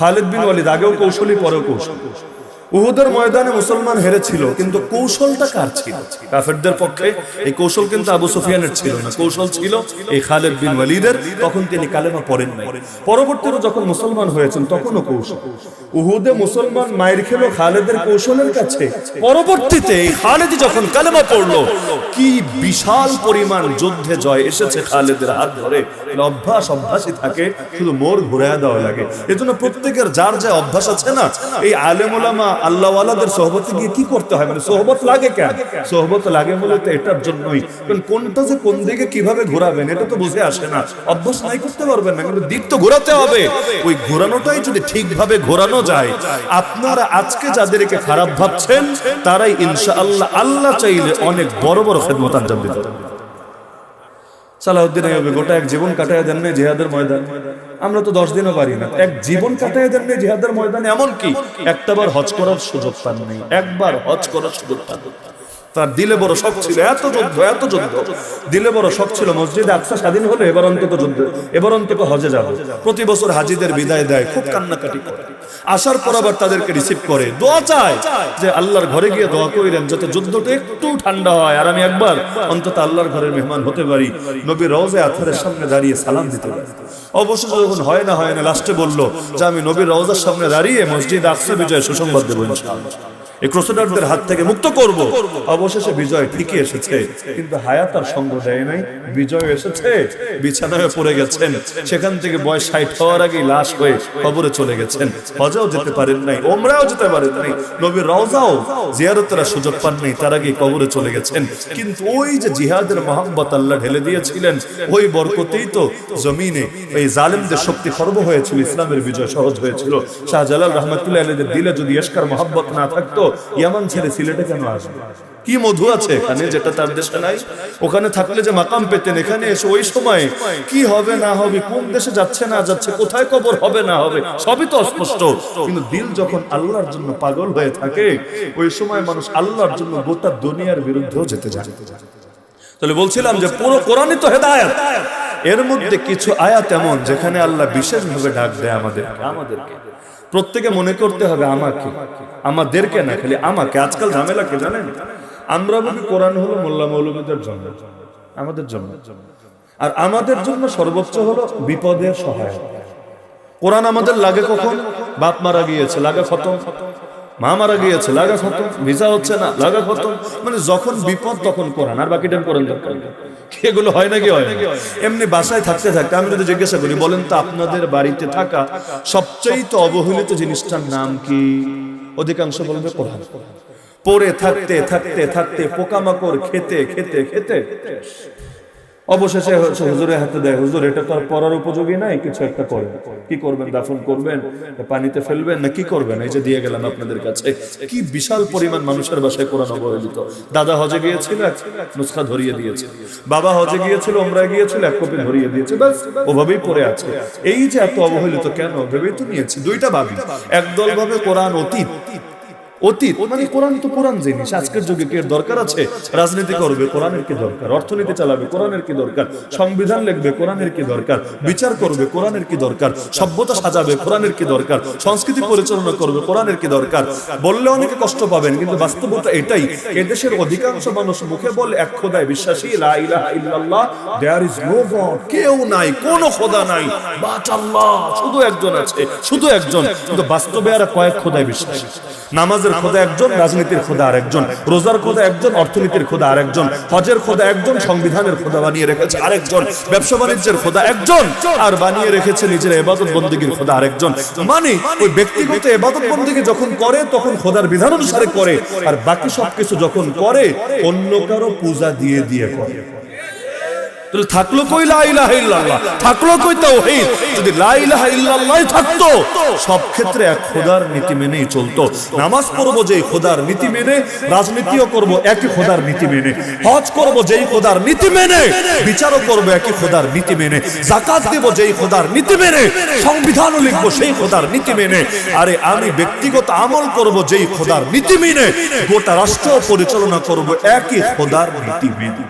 খালিদ বিন ওয়ালিদ আগেও কৌশলী পরেও কৌশল। উহুদের ময়দানে মুসলমান হেরেছিল, কিন্তু কৌশলটা কার ছিল? কাফেরদের পক্ষে এই কৌশল কিন্তু আবু সুফিয়ানের ছিল না। কৌশল ছিল এই খালেদ বিন ওয়ালিদের, তখন তিনি কালেমা পড়েন নাই। পরবর্তীতে যখন মুসলমান হয়েছেন, তখনও কৌশল। উহুদে মুসলমান মায়ের খেলো খালেদের কৌশলের কাছে। পরবর্তীতে এই খালেদ যখন কালেমা পড়ল, কি বিশাল পরিমাণ যুদ্ধে জয় এসেছে খালেদের হাত ধরে। অভ্যাস অভ্যাসই থাকে, শুধু মোর ঘুরে দেওয়া লাগে। এজন্য প্রত্যেকের যার যা অভ্যাস আছে না, এই আলেম ওলামা আল্লাহওয়ালাদের সোহবতে গিয়ে কি করতে হয়? মানে সোহবত লাগে কেন? সোহবত লাগে মূলত এটার জন্যই। কোনটা যে কোন দিকে কীভাবে ঘোরাবেন, এটা তো বুঝে আসে না। অভ্যাস নাই করতে পারবেন না, কিন্তু দিক তো ঘোরাতে হবে। ওই ঘোরানোটাই যদি ঠিকভাবে ঘোরানো যায়, আপনারা আজকে যাদেরকে খারাপ ভাবছেন, তারাই ইনশাআল্লাহ আল্লাহ চাইলে অনেক বড় বড় খেদমত আঞ্জাম দিতে পারবে আইবে গোটা এক জীবন কাটায় দেন জেহাদের ময়দান। আমরা তো দশ দিনও পারি না। এক জীবন কাটায় দেন জেহাদের ময়দান ময়দানে এমন কি একটাবার হজ করার সুযোগ পান নাই। একবার হজ করার সুযোগ পান। তার দিলে বড় শখ ছিল, এত যুদ্ধ এত যুদ্ধ। দিলে বড় শখ ছিল, মসজিদে আকসা স্বাধীন হলে, এবার অন্তত যুদ্ধ, এবার অন্তত হজে যাবে প্রতি বছর হাজিদের বিদায় দেয়, খুব কান্নাকাটি করে। আসার পর আবার তাদেরকে রিসিভ করে। দোয়া চায় যে আল্লাহর ঘরে গিয়ে দোয়া করিলেন যাতে যুদ্ধটা একটু ঠান্ডা হয়। আর আমি একবার অন্তত আল্লাহর ঘরের মেহমান হতে পারি, নবী রওজে আথারের সামনে দাঁড়িয়ে সালাম দিতে পারি। অবশেষে যখন হয় না হয় না, লাস্টে বলল যে আমি নবীর রওজার সামনে দাঁড়িয়ে মসজিদ আকসা বিজয় সুসংবাদ দেবো ইনশাআল্লাহ। এই ক্রোসেডারদের হাত থেকে মুক্ত করব। অবশেষে বিজয় ঠিকই এসেছে। কিন্তু হায়াত আর সঙ্গ দেয় নাই। বিজয় এসেছে। বিছানায় পড়ে গেছেন। সেখান থেকে বয়স ষাট হওয়ার আগেই লাশ হয়ে কবরে চলে গেছেন। হজাও যেতে পারেন নাই, ওমরাও যেতে পারেন নাই। নবীর রওজাও জিয়ারতের সুযোগ পান নাই, তার আগেই কবরে চলে গেছেন। কিন্তু ওই যে জিহাদের মোহাম্মত আল্লাহ ঢেলে দিয়েছিলেন, ওই বরকতেই তো জমিনে এই জালেমদের শক্তি খর্ব হয়েছিল, ইসলামের বিজয় সহজ হয়েছিল। শাহজালাল রহমতুল্লাহ দিলে যদি এসকার মোহাম্মত না থাকতো ইয়ামান ছেড়ে সিলেটে কেন আসবে? কি মধু আছে এখানে যেটা তার দেশে নাই? ওখানে থাকলে যে মাকাম পেতেন, এখানে এসে ওই সময় কি হবে না হবে, কোন দেশে যাচ্ছে না যাচ্ছে, কোথায় কবর হবে না হবে, সবই তো অস্পষ্ট। কিন্তু দিল যখন আল্লাহর জন্য পাগল হয়ে থাকে, ওই সময় মানুষ আল্লাহর জন্য গোটা দুনিয়ার বিরুদ্ধেও যেতে যায়। তাহলে বলছিলাম যে পুরো কোরআনই তো হেদায়াত। এর মধ্যে কিছু আয়াত এমন যেখানে আল্লাহ বিশেষভাবে ডাক দেয় আমাদের। আমাদেরকে। প্রত্যেকে মনে করতে হবে আমাকে আমাদেরকে না খালি আমাকে। আজকাল ঝামেলা কে জানেন? আমরা বলি কোরআন হলো মোল্লা মৌলবীদের জন্য আমাদের জন্য আর আমাদের জন্য সর্বোচ্চ হলো বিপদের সহায়ক। কোরআন আমাদের লাগে কখন? বাপ মারা গিয়েছে লাগে খতম। মা মারা গিয়েছে লাগা খতম। ভিসা হচ্ছে না লাগা খতম। মানে যখন বিপদ তখন কোরআন। আর বাকিটা কোরআন দরকার। এগুলো হয় নাকি হয় নাকি এমনি বাসায় থাকতে থাকতে আমি যদি জিজ্ঞাসা করি, বলেন তো আপনাদের বাড়িতে থাকা সবচেয়ে তো অবহেলিত জিনিসটার নাম কি? অধিকাংশ বলবে কোরআন। পড়ে থাকতে থাকতে থাকতে পোকামাকড় খেতে খেতে খেতে অবশেষে হুজুরের হাতে দেয় হুজুর এটা তো আর পড়ার উপযোগী নাই কিছু একটা করবেন কি করবেন? দাফন করবেন? পানিতে ফেলবেন? না কি করবেন? এই যে দিয়ে গেলাম আপনাদের কাছে। কি বিশাল পরিমাণ মানুষের বাসায় কোরআন অবহেলিত। দাদা হজে গিয়েছিল নুসখা ধরিয়ে দিয়েছে বাবা হজে গিয়েছিল ওমরা গিয়েছিল এক কপি ধরিয়ে দিয়েছে। ব্যাস ওভাবেই পড়ে আছে। এই যে এত অবহেলিত কেন? ভেবেই তো নিয়েছি। দুইটা ভাবি একদল ভাবে কোরআন অতীত অতীত মানে কোরআন তো কোরআন জিনিস আজকের যুগে কি দরকার আছে? রাজনীতি করবে কোরআনের কি দরকার? অর্থনীতি চালাবে কোরআনের কি দরকার? সংবিধান লিখবে কোরআনের কি দরকার? বিচার করবে কোরআনের কি দরকার? সভ্যতা সাজাবে কোরআনের কি দরকার? সংস্কৃতি পরিচালনা করবে কোরআনের কি দরকার? বললে অনেকে কষ্ট পাবেন কিন্তু বাস্তবতা এটাই। এদেশের অধিকাংশ মানুষ মুখে বলে এক খোদায় বিশ্বাসী লা ইলাহা ইল্লাল্লাহ দেয়ার ইজ নো গড কেউ নাই কোনো খোদা নাই। বাট আল্লাহ শুধু একজন আছে শুধু একজন। কিন্তু বাস্তবে আর কয়েক খোদায় বিশ্বাস। নামাজের খোদা একজন, রাজনীতির খোদা আর একজন রোজার খোদা একজন, অর্থনীতির খোদা আর একজন হজের খোদা একজন, সংবিধানের খোদা বানিয়ে রেখেছে আরেকজন, ব্যবসা বাণিজ্যের খোদা একজন, আর বানিয়ে রেখেছে নিজের এবাদত বন্দীগীর খোদা আরেকজন। মানে ওই ব্যক্তিগত এবাদত বন্দীকে যখন করে, তখন খোদার বিধান অনুসারে করে, আর বাকি সবকিছু যখন করে, অন্য কারও পূজা দিয়ে দিয়ে করে। থাকল কই লা ইলাহা ইল্লাল্লাহ? থাকল কই তাওহীদ? যদি লা ইলাহা ইল্লাল্লাহ থাকতো, সব ক্ষেত্রে এক খোদার নীতি মেনেই চলতো। নামাজ পড়ব যেই খোদার নীতি মেনে, রাজনীতিও করব একই খোদার নীতি মেনে। হজ করব যেই খোদার নীতি মেনে, বিচারও করব একই খোদার নীতি মেনে। যাকাত দেব যেই খোদার নীতি মেনে, সংবিধানও লিখব সেই খোদার নীতি মেনে। আরে আমি ব্যক্তিগত আমল করব যেই খোদার নীতি মেনে, গোটা রাষ্ট্র পরিচালনা করব একই খোদার নীতি মেনে।